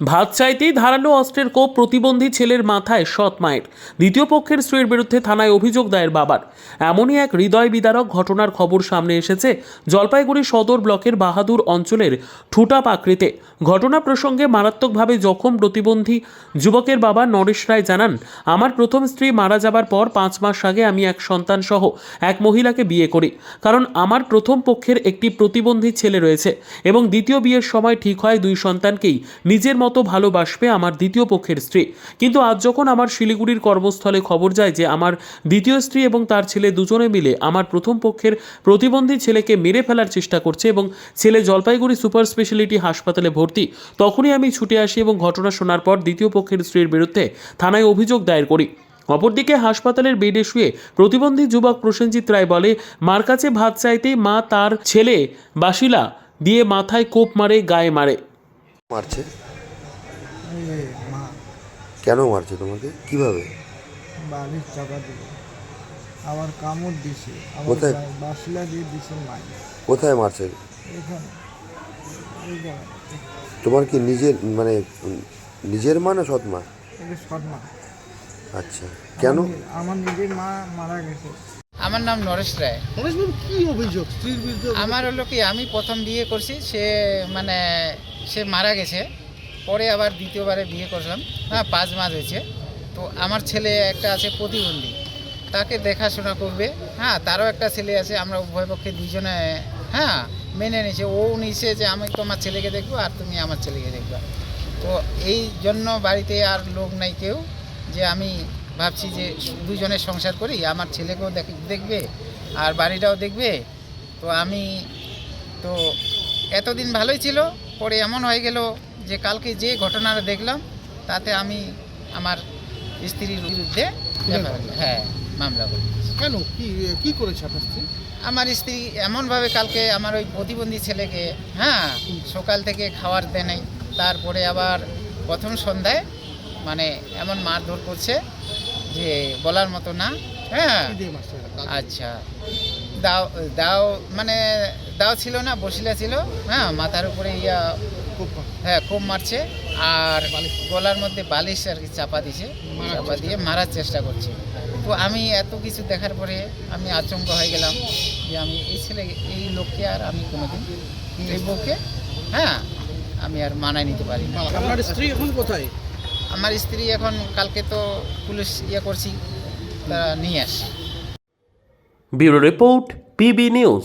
ভাত চাইতেই ধারালো অস্ত্রের কোপ প্রতিবন্ধী ছেলের মাথায় সৎ মায়ের। দ্বিতীয় পক্ষের স্ত্রীর বিরুদ্ধে থানায় অভিযোগ দায়ের বাবার। এমনই এক হৃদয় বিদারক ঘটনার খবর সামনে এসেছে জলপাইগুড়ি সদর ব্লকের বাহাদুর অঞ্চলের ঠুটা পাকড়িতে ঘটনা প্রসঙ্গে মারাত্মকভাবে জখম প্রতিবন্ধী যুবকের বাবা নরেশ রায় জানান, আমার প্রথম স্ত্রী মারা যাবার পর পাঁচ মাস আগে আমি এক সন্তান সহ এক মহিলাকে বিয়ে করি, কারণ আমার প্রথম পক্ষের একটি প্রতিবন্ধী ছেলে রয়েছে এবং দ্বিতীয় বিয়ের সময় ঠিক হয় দুই সন্তানকেই নিজের মতো ভালোবাসবে আমার দ্বিতীয় পক্ষের স্ত্রী। কিন্তু আজ যখন আমার শিলিগুড়ির কর্মস্থলে খবর যায় যে আমার দ্বিতীয় স্ত্রী এবং তার ছেলে দুজনে মিলে আমার প্রথম পক্ষের প্রতিবন্ধী ছেলেকে মেরে ফেলার চেষ্টা করছে এবং ছেলে জলপাইগুড়ি সুপার স্পেশালিটি হাসপাতালে ভর্তি, তখনই আমি ছুটে আসি এবং ঘটনা শোনার পর দ্বিতীয় পক্ষের স্ত্রীর বিরুদ্ধে থানায় অভিযোগ দায়ের করি। অপরদিকে হাসপাতালের বেডে শুয়ে প্রতিবন্ধী যুবক প্রসেনজিৎ রায় বলে, মার কাছে ভাত চাইতেই মা তার ছেলে বাসিলা দিয়ে মাথায় কোপ মারে, গায়ে মারে। মারছে। মা। কেন মারছে তোমাকে? কীভাবে? বাড়ির চাপা দিল। আবার কামড় দিছে। আবার কোথায়? বাসলা দিয়ে দিছে মাই কোথায় মারছে? এখানে। এই জায়গায় তোমার কি নিজের মানে উম, নিজের মা না সৎ মা? এটা শর্মা আচ্ছা। কেন? আমার নিজের মা মারা গেছে। আমার নাম নরেশ রায়। পরেশবাবু কি অভিযোগ? স্ত্রীর বিরুদ্ধে আমার হলো কি আমি প্রথম বিয়ে করছি সে মানে সে মারা গেছে। পরে আবার দ্বিতীয়বারে বিয়ে করলাম। হ্যাঁ পাঁচ মাস হয়েছে। তো আমার ছেলে একটা আছে প্রতিবন্ধী। তাকে দেখাশোনা করবে। হ্যাঁ তারও একটা ছেলে আছে, আমরা উভয় পক্ষে দুজনে হ্যাঁ মেনে নিছে ও নিছে যে, আমি তোমার ছেলেকে দেখব আর তুমি আমার ছেলেকে দেখবে। তো এই জন্য বাড়িতে আর লোক নাই কেউ, যে আমি ভাবছি যে দুজনের সংসার করি, আমার ছেলেকেও দেখ- দেখবে আর বাড়িটাও দেখবে। তো আমি, তো এতদিন ভালোই ছিল, পরে এমন হয়ে গেল যে কালকে যে ঘটনাটা দেখলাম তাতে আমি আমার স্ত্রীর বিরুদ্ধে হ্যাঁ মামলা করি কেন? কি কি করেছে আপনার স্ত্রী? আমার স্ত্রী এমনভাবে কালকে আমার ওই প্রতিবন্ধী ছেলেকে হ্যাঁ সকাল থেকে খাওয়ার দেয় নাই তারপরে আবার প্রথম সন্ধ্যায় মানে এমন মারধর করছে যে বলার মতো না হ্যাঁ। আচ্ছা দাও দাও মানে দাও ছিল না বসিলা ছিল হ্যাঁ মাথার উপরে ইয়া হ্যাঁ খুব মারছে। আর গলার মধ্যে বালিশ আর কি চাপা দিছে। চাপা দিয়ে মারার চেষ্টা করছে। তো আমি এত কিছু দেখার পরে আমি আচমকা হয়ে গেলাম যে আমি এই ছেলে এই লোককে আর আমি কোনোদিন এই বউকে হ্যাঁ আমি আর মানায় নিতে পারি আপনার স্ত্রী এখন কোথায়? আমার স্ত্রী এখন কালকে তো পুলিশ ইয়ে করছি তারা নিয়ে আসে। Bureau report PB news.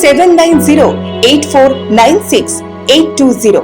seven nine zero eight four nine six eight two zero